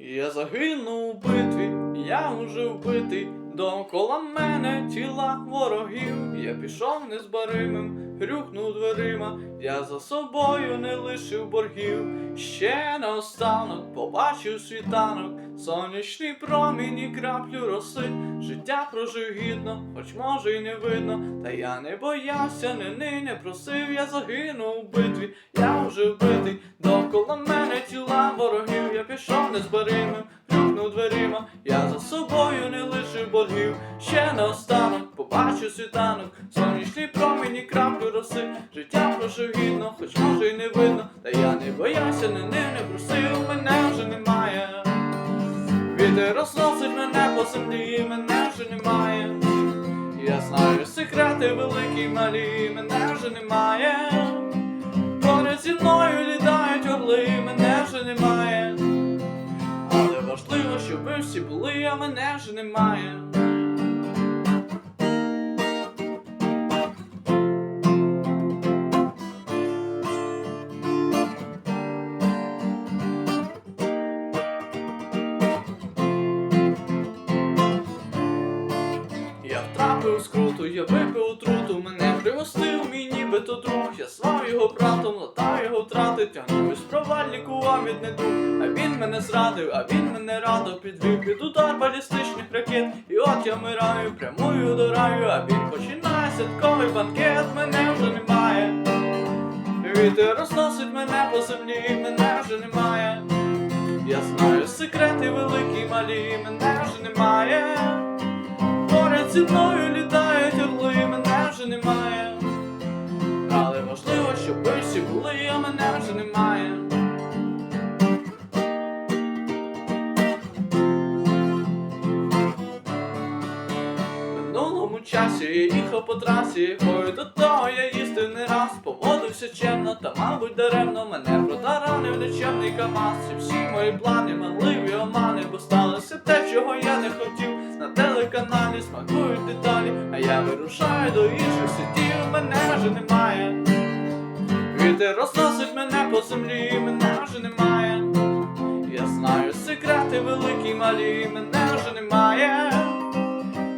Я загинув у битві, я уже вбитий. Довкола мене тіла ворогів. Я пішов незбаримим, грюкнув дверима. Я за собою не лишив боргів. Ще наостанок побачив світанок, сонячний промінь і краплю роси. Життя прожив гідно, хоч може й не видно. Та я не боявся, не ни, не просив, я загинув у битві, я вже вбитий. Довкола мене тіла ворогів, я пішов незбаримим, грюкнув дверима. Я за собою не лишив боргів. Ще наостанок побачив світанок, сонячний промінь і краплю роси. Життя прожив гідно, хоч може й не видно. Та я не боявся, не ни, не просив, мене вже немає. Вітер розносить мене по землі, мене вже немає. Я знаю секрети великі малі, мене вже немає. Поряд зі мною літають орли, мене вже немає. Але важливо, щоб ви всі були, а мене вже немає. Втрапив у скруту, я випив отруту, мене пригостив мій нібито друг. Я звав його братом, латав його втрати, тягнув із проваль, лікував від недуг. А він мене зрадив, а він мене радив, підвів під удар балістичних ракет. І от я вмираю, прямую до раю, а він починає святковий банкет, мене вже немає. Вітер розносить мене по землі, мене вже немає. Я знаю секрети великі малі, мене вже немає. Поряд зі мною немає. Але важливо, щоб ви всі були, а мене вже немає. Минулому часі я їхав по трасі, Ой, до того я їздив не раз, поводився чемно, та мабуть даремно мене протаранив нечемний КамАЗ І всі мої плани, манливі омани, бо сталося те, чого я не хотів. Смакують деталі, а я вирушаю до інших світів, мене вже немає. Вітер розносить мене по землі, мене вже немає. Я знаю секрети великі малі, мене вже немає.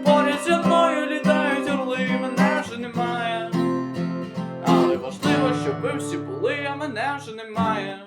Поряд зі мною літають орли, мене вже немає. Але важливо, щоб ви всі були, а мене вже немає.